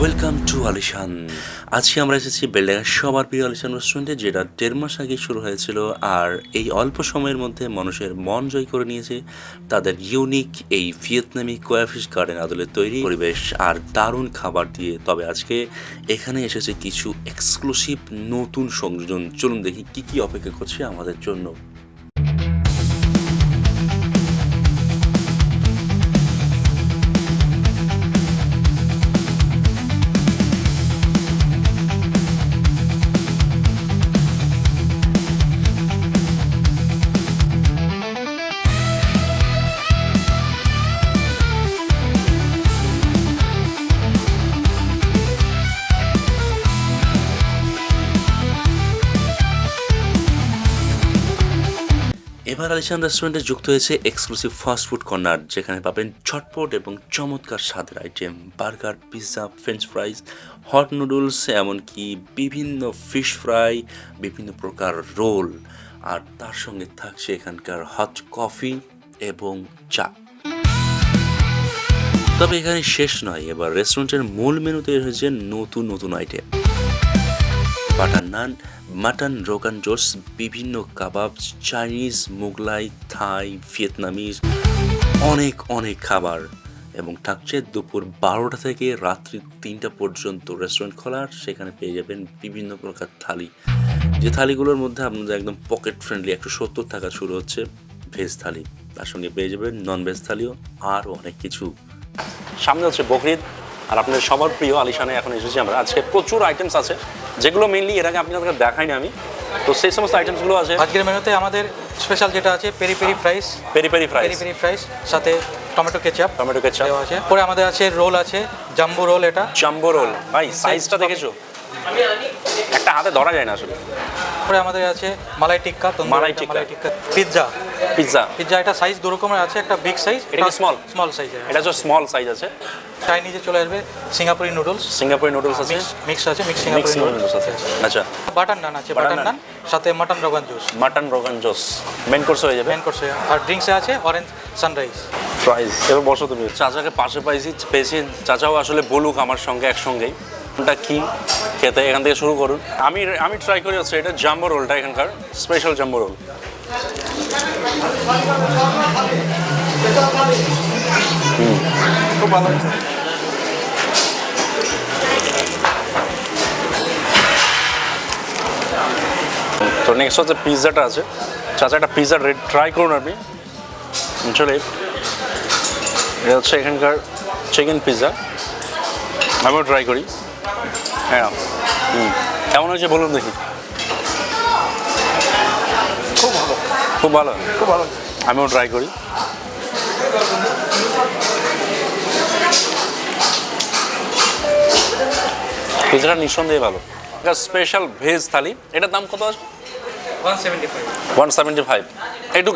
Welcome to আলিশান আজকে আমরা এসেছি বেলডাঙ্গা সবার প্রিয় আলিশান রেস্টুরেন্টে যেটা দেড় মাস আগে শুরু হয়েছিল আর এই অল্প সময়ের মধ্যে মানুষের মন জয় করে নিয়েছে তাদের ইউনিক এই ভিয়েতনামি কোয়াফিস গার্ডেন আদলের তৈরি পরিবেশ আর দারুণ খাবার দিয়ে। তবে আজকে এখানে এসেছে কিছু এক্সক্লুসিভ নতুন সংযোজন। চলুন দেখি কি কি অপেক্ষা করছে আমাদের জন্য। এবার আলিশান রেস্টুরেন্টে যুক্ত হয়েছে এক্সক্লুসিভ ফাস্টফুড কর্নার যেখানে পাবেন ছটপট এবং চমৎকার স্বাদের item burger pizza French fries hot noodles এমনকি বিভিন্ন ফিশ ফ্রাই বিভিন্ন প্রকার রোল আর তার সঙ্গে থাকছে এখানকার হট কফি এবং চা। তবে এখানে শেষ নয়, এবার রেস্টুরেন্টের মূল মেনুতে হয়েছে নতুন নতুন item butter naan mutton, rogan josh, বিভিন্ন kebab, Chinese Mughlai Thai, Vietnamese, অনেক অনেক খাবার। এবং থাকছে দুপুর বারোটা থেকে রাত্রি তিনটা পর্যন্ত রেস্টুরেন্ট খোলার। সেখানে পেয়ে যাবেন বিভিন্ন প্রকার থালি। যে থালিগুলোর মধ্যে আপনাদের একদম পকেট ফ্রেন্ডলি একশো সত্তর টাকা শুরু হচ্ছে ভেজ থালি। তার সঙ্গে পেয়ে যাবেন নন ভেজ থালিও, আরও অনেক কিছু। সামনে হচ্ছে বকরিদ। আর আপনাদের সবার প্রিয় আলিশানে এখন এসেছি আমরা। আজকে প্রচুর আইটেমস আছে। যেগুলো মেনলি এর আগে আপনাদেরকে দেখাইনি আমি। তো সেই সমস্ত আইটেমসগুলো আছে। আজকের মেনুতে আমাদের স্পেশাল যেটা আছে peri peri fries peri peri fries peri peri fries সাথে টমেটো কেচাপ টমেটো কেচাপ দেওয়া আছে। পরে আমাদের আছে রোল আছে জাম্বো রোল এটা। জাম্বো রোল ভাই সাইজটা দেখেছ? একটা হাতে ধরা যায় না আসলে। পরে আমাদের আছে malai tikka malai tikka. Pizza. Pizza. Pizza এটা সাইজ দু রকমের আছে একটা বিগ সাইজ এটা small? স্মল সাইজ এটা হচ্ছে স্মল সাইজ আছে। চাইনিজে চলে আসবে সিঙ্গাপুরি নুডলস সিঙ্গাপুরি নুডলস আছে। মিক্স আছে মিক্স সিঙ্গাপুরি নুডলস নুডলস আছে। আচ্ছা। বাটার নান আছে বাটার নান সাথে mutton rogan josh mutton rogan josh main course হয়ে যাবে। মেন কোর্সে আর ড্রিঙ্কসে আছে অরেঞ্জ সানরাইজ প্রাইস এবার বসো তুমি। চাচাকে পাশে পাইছি পেয়েছি। চাচাও আসলে বলুক আমার সঙ্গে একসঙ্গেই। কোনটা কি? খেতে এখান থেকে শুরু করুন। আমি আমি ট্রাই করি হচ্ছে এটা জাম্বো রোলটা এখানকার স্পেশাল জাম্বো রোল খুব ভালো। তো নেক্সট হচ্ছে পিৎজাটা আছে। চাচা একটা পিৎজা রেড ট্রাই করুন আপনি। চলে। এটা হচ্ছে এখানকার চিকেন পিৎজা আমিও ট্রাই করি। হ্যাঁ। হুম। কেমন হয়েছে বলুন দেখি। খুব ভালো। খুব ভালো? খুব ভালো। আমিও ট্রাই করি। পিৎজাটা নিঃসন্দেহে ভালো। একটা স্পেশাল ভেজ থালি। এটার দাম কত আছে? One seventy five one seventy five একটু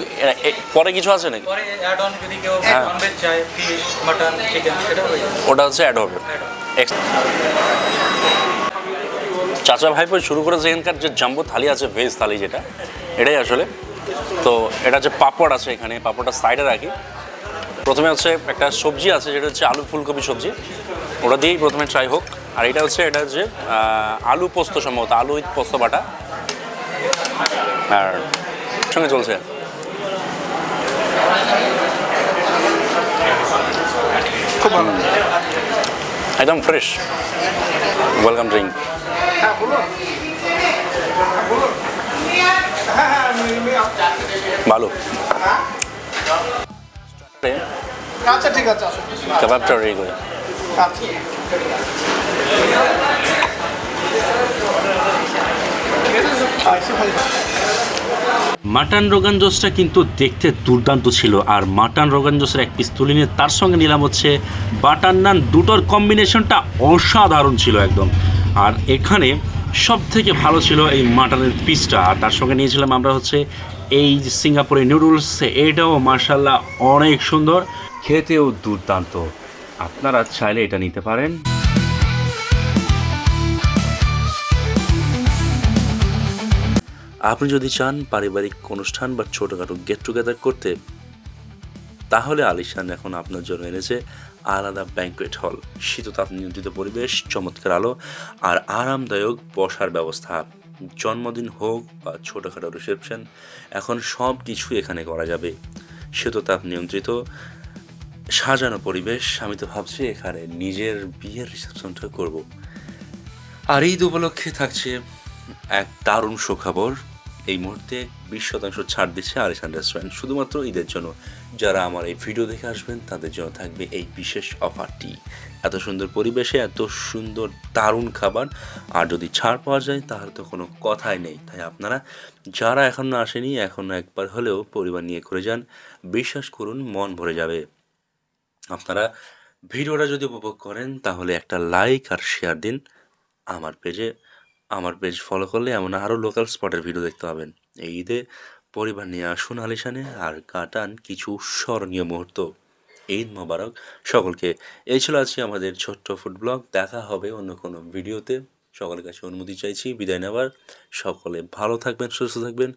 পরে কিছু আছে নাকি? পরে অ্যাড অন যদি কেউ হ্যাঁ। ননভেজ চায় ফিশ মাটন চিকেন সেটা হয়ে যাবে। ওটা হচ্ছে অ্যাড হবে চাচা ভাইপো শুরু করেছে এখানকার যে জাম্বো থালি আছে ভেজ থালি যেটা এটাই আসলে। তো এটা যে পাপড় আছে এখানে পাপড়টা সাইডে রাখি। প্রথমে হচ্ছে একটা সবজি আছে যেটা হচ্ছে আলু ফুলকপি সবজি। ওটা দিয়েই প্রথমে ট্রাই হোক। আর এটা হচ্ছে এটা হচ্ছে আলু পোস্ত সম্ভবত আলু পোস্ত বাটা। আর সঙ্গে চলছে। খুব ভালো একদম ফ্রেশ ওয়েলকাম ড্রিঙ্ক ভালো আচ্ছা ঠিক আছে কাবাবটা রেডি করে। আচ্ছা। আইসি ভাই মাটন রোগান জোসটা কিন্তু দেখতে দুর্দান্ত ছিল। আর মাটন রোগান জোসের এক পিস তুলে নিয়ে তার সঙ্গে নিলাম হচ্ছে বাটার নান। দুটোর কম্বিনেশনটা অসাধারণ ছিল একদম। আর এখানে সব থেকে ভালো ছিল এই মাটনের পিসটা। আর তার সঙ্গে নিয়েছিলাম আমরা হচ্ছে এই যে সিঙ্গাপুরি নুডলস, এটাও মার্শাল্লাহ অনেক সুন্দর। খেতেও দুর্দান্ত। আপনারা চাইলে এটা নিতে পারেন। আপনি যদি চান পারিবারিক অনুষ্ঠান বা ছোটোখাটো গেট টুগেদার করতে, তাহলে আলিশান এখন আপনার জন্য এনেছে আলাদা ব্যাঙ্কুয়েট হল শীততাপ নিয়ন্ত্রিত পরিবেশ, চমৎকার আলো আর আরামদায়ক বসার ব্যবস্থা। জন্মদিন হোক বা ছোটোখাটো রিসেপশন এখন সব কিছু এখানে করা যাবে। শীততাপ নিয়ন্ত্রিত, সাজানো পরিবেশ, আমি তো ভাবছি এখানে নিজের বিয়ের রিসেপশনটা করব। আর ঈদ উপলক্ষে থাকছে এক দারুণ সুখবর। এই মুহূর্তে বিশ শতাংশ ছাড় দিচ্ছে আলিশান রেস্টুরেন্ট শুধুমাত্র ঈদের জন্য। যারা আমার এই ভিডিও দেখে আসবেন, তাদের জন্য থাকবে এই বিশেষ অফারটি। এত সুন্দর পরিবেশে, এত সুন্দর দারুণ খাবার। আর যদি ছাড় পাওয়া যায়, তাহলে তো কোনো কথাই নেই। তাই আপনারা, যারা এখনও আসেনি এখনও একবার হলেও পরিবার নিয়ে করে যান। বিশ্বাস করুন, মন ভরে যাবে। আপনারা ভিডিওটা যদি উপভোগ করেন, তাহলে একটা লাইক আর শেয়ার দিন আমার পেজে। আমার পেজ ফলো করলে এমন আরও লোকাল স্পটের ভিডিও দেখতে পাবেন। এই ঈদে পরিবার নিয়ে আসুন আলিশানে আর কাটান কিছু স্মরণীয় মুহূর্ত। ঈদ মোবারক সকলকে। এই ছিল আজকে আমাদের ছোট্ট ফুড ব্লগ দেখা হবে অন্য কোনো ভিডিওতে সকলের কাছে অনুমতি চাইছি। বিদায় নেওয়ার। সকলে ভালো থাকবেন, সুস্থ থাকবেন।